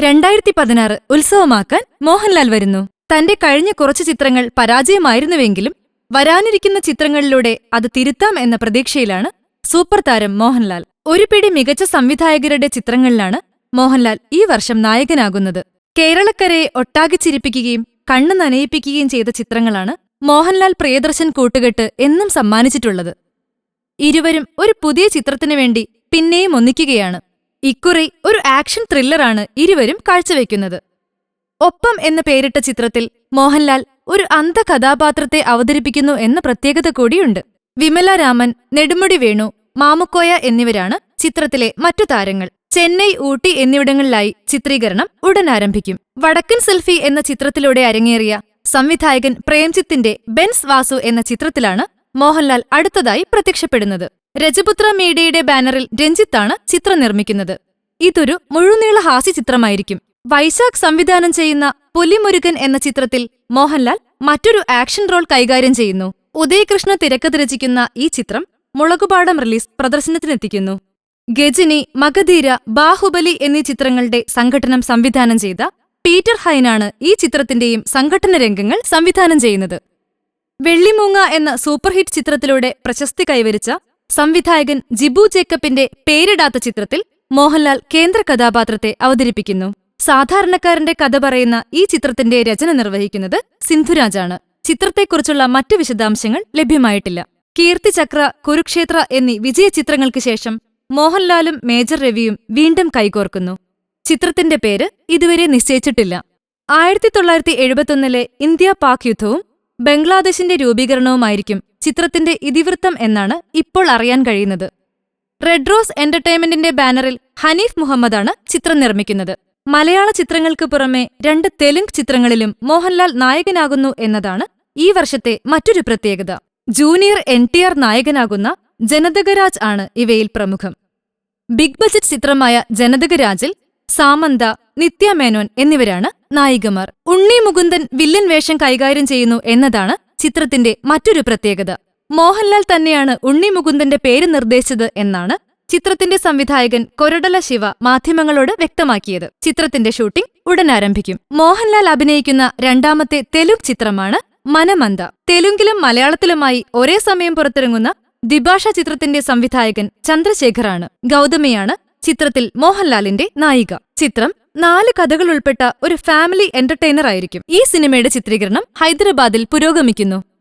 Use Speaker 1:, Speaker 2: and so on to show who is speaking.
Speaker 1: രണ്ടായിരത്തി പതിനാറ് ഉത്സവമാക്കാൻ മോഹൻലാൽ വരുന്നു. തന്റെ കഴിഞ്ഞ കുറച്ച് ചിത്രങ്ങൾ പരാജയമായിരുന്നുവെങ്കിലും വരാനിരിക്കുന്ന ചിത്രങ്ങളിലൂടെ അത് തിരുത്താം എന്ന പ്രതീക്ഷയിലാണ് സൂപ്പർ താരം മോഹൻലാൽ. ഒരു പിടി മികച്ച സംവിധായകരുടെ ചിത്രങ്ങളിലാണ് മോഹൻലാൽ ഈ വർഷം നായകനാകുന്നത്. കേരളക്കരയെ ഒട്ടാകെ ചിരിപ്പിക്കുകയും കണ്ണു നനയിപ്പിക്കുകയും ചെയ്ത ചിത്രങ്ങളാണ് മോഹൻലാൽ പ്രിയദർശൻ കൂട്ടുകെട്ട് എന്നും സമ്മാനിച്ചിട്ടുള്ളത്. ഇരുവരും ഒരു പുതിയ ചിത്രത്തിനു വേണ്ടി പിന്നെയും ഒന്നിക്കുകയാണ്. ഇക്കുറി ഒരു ആക്ഷൻ ത്രില്ലറാണ് ഇരുവരും കാഴ്ചവെക്കുന്നത്. ഒപ്പം എന്ന പേരിട്ട ചിത്രത്തിൽ മോഹൻലാൽ ഒരു അന്ധകഥാപാത്രത്തെ അവതരിപ്പിക്കുന്നു എന്ന പ്രത്യേകത കൂടിയുണ്ട്. വിമല രാമൻ നെടുമുടി വേണു മാമുക്കോയ എന്നിവരാണ് ചിത്രത്തിലെ മറ്റു താരങ്ങൾ. ചെന്നൈ ഊട്ടി എന്നിവിടങ്ങളിലായി ചിത്രീകരണം ഉടൻ ആരംഭിക്കും. വടക്കൻ സെൽഫി എന്ന ചിത്രത്തിലൂടെ അരങ്ങേറിയ സംവിധായകൻ പ്രേംജിത്തിന്റെ ബെൻസ് വാസു എന്ന ചിത്രത്തിലാണ് മോഹൻലാൽ അടുത്തതായി പ്രത്യക്ഷപ്പെടുന്നത്. രജപുത്ര മീഡിയയുടെ ബാനറിൽ രഞ്ജിത്താണ് ചിത്രം നിർമ്മിക്കുന്നത്. ഇതൊരു മുഴുനീള ഹാസ്യ ചിത്രമായിരിക്കും. വൈശാഖ് സംവിധാനം ചെയ്യുന്ന പുലിമുരുകൻ എന്ന ചിത്രത്തിൽ മോഹൻലാൽ മറ്റൊരു ആക്ഷൻ റോൾ കൈകാര്യം ചെയ്യുന്നു. ഉദയകൃഷ്ണ തിരക്കഥ രചിക്കുന്ന ഈ ചിത്രം മുളകുപാടം റിലീസ് പ്രദർശനത്തിനെത്തിക്കുന്നു. ഗജനി മഗധീര ബാഹുബലി എന്നീ ചിത്രങ്ങളുടെ സംഘടനം സംവിധാനം ചെയ്ത പീറ്റർ ഹൈനാണ് ഈ ചിത്രത്തിന്റെയും സംഘടന രംഗങ്ങൾ സംവിധാനം ചെയ്യുന്നത്. വെള്ളിമൂങ്ങ എന്ന സൂപ്പർഹിറ്റ് ചിത്രത്തിലൂടെ പ്രശസ്തി കൈവരിച്ച സംവിധായകൻ ജിബു ജേക്കബിന്റെ പേരിടാത്ത ചിത്രത്തിൽ മോഹൻലാൽ കേന്ദ്ര കഥാപാത്രത്തെ അവതരിപ്പിക്കുന്നു. സാധാരണക്കാരന്റെ കഥ പറയുന്ന ഈ ചിത്രത്തിന്റെ രചന നിർവഹിക്കുന്നത് സിന്ധുരാജാണ്. ചിത്രത്തെക്കുറിച്ചുള്ള മറ്റു വിശദാംശങ്ങൾ ലഭ്യമായിട്ടില്ല. കീർത്തിചക്ര കുരുക്ഷേത്ര എന്നീ വിജയ ചിത്രങ്ങൾക്ക് ശേഷം മോഹൻലാലും മേജർ രവിയും വീണ്ടും കൈകോർക്കുന്നു. ചിത്രത്തിന്റെ പേര് ഇതുവരെ നിശ്ചയിച്ചിട്ടില്ല. ആയിരത്തി തൊള്ളായിരത്തി എഴുപത്തൊന്നിലെ ഇന്ത്യ പാക് യുദ്ധവും ബംഗ്ലാദേശിന്റെ രൂപീകരണവുമായിരിക്കും ചിത്രത്തിന്റെ ഇതിവൃത്തം എന്നാണ് ഇപ്പോൾ അറിയാൻ കഴിയുന്നത്. റെഡ് റോസ് എന്റർടൈൻമെന്റിന്റെ ബാനറിൽ ഹനീഫ് മുഹമ്മദാണ് ചിത്രം നിർമ്മിക്കുന്നത്. മലയാള ചിത്രങ്ങൾക്ക് പുറമെ രണ്ട് തെലുങ്ക് ചിത്രങ്ങളിലും മോഹൻലാൽ നായകനാകുന്നു എന്നതാണ് ഈ വർഷത്തെ മറ്റൊരു പ്രത്യേകത. ജൂനിയർ എൻ ടി ആർ നായകനാകുന്ന ജനതകരാജ് ആണ് ഇവയിൽ പ്രമുഖം. ബിഗ് ബജറ്റ് ചിത്രമായ ജനതകരാജിൽ സാമന്ത നിത്യ മേനോൻ എന്നിവരാണ് നായികമാർ. ഉണ്ണി മുകുന്ദൻ വില്ലൻ വേഷം കൈകാര്യം ചെയ്യുന്നു എന്നതാണ് ചിത്രത്തിന്റെ മറ്റൊരു പ്രത്യേകത. മോഹൻലാൽ തന്നെയാണ് ഉണ്ണി മുകുന്ദന്റെ പേര് നിർദ്ദേശിച്ചത് എന്നാണ് ചിത്രത്തിന്റെ സംവിധായകൻ കൊരടല ശിവ മാധ്യമങ്ങളോട് വ്യക്തമാക്കിയത്. ചിത്രത്തിന്റെ ഷൂട്ടിംഗ് ഉടൻ ആരംഭിക്കും. മോഹൻലാൽ അഭിനയിക്കുന്ന രണ്ടാമത്തെ തെലുങ്ക് ചിത്രമാണ് മനമന്ത. തെലുങ്കിലും മലയാളത്തിലുമായി ഒരേ സമയം പുറത്തിറങ്ങുന്ന ദ്വിഭാഷ ചിത്രത്തിന്റെ സംവിധായകൻ ചന്ദ്രശേഖറാണ്. ഗൗതമിയാണ് ചിത്രത്തിൽ മോഹൻലാലിന്റെ നായിക. ചിത്രം നാല് കഥകൾ ഉൾപ്പെട്ട ഒരു ഫാമിലി എന്റർടൈനർ ആയിരിക്കും ഈ സിനിമയുടെ ചിത്രീകരണം ഹൈദരാബാദിൽ പുരോഗമിക്കുന്നു.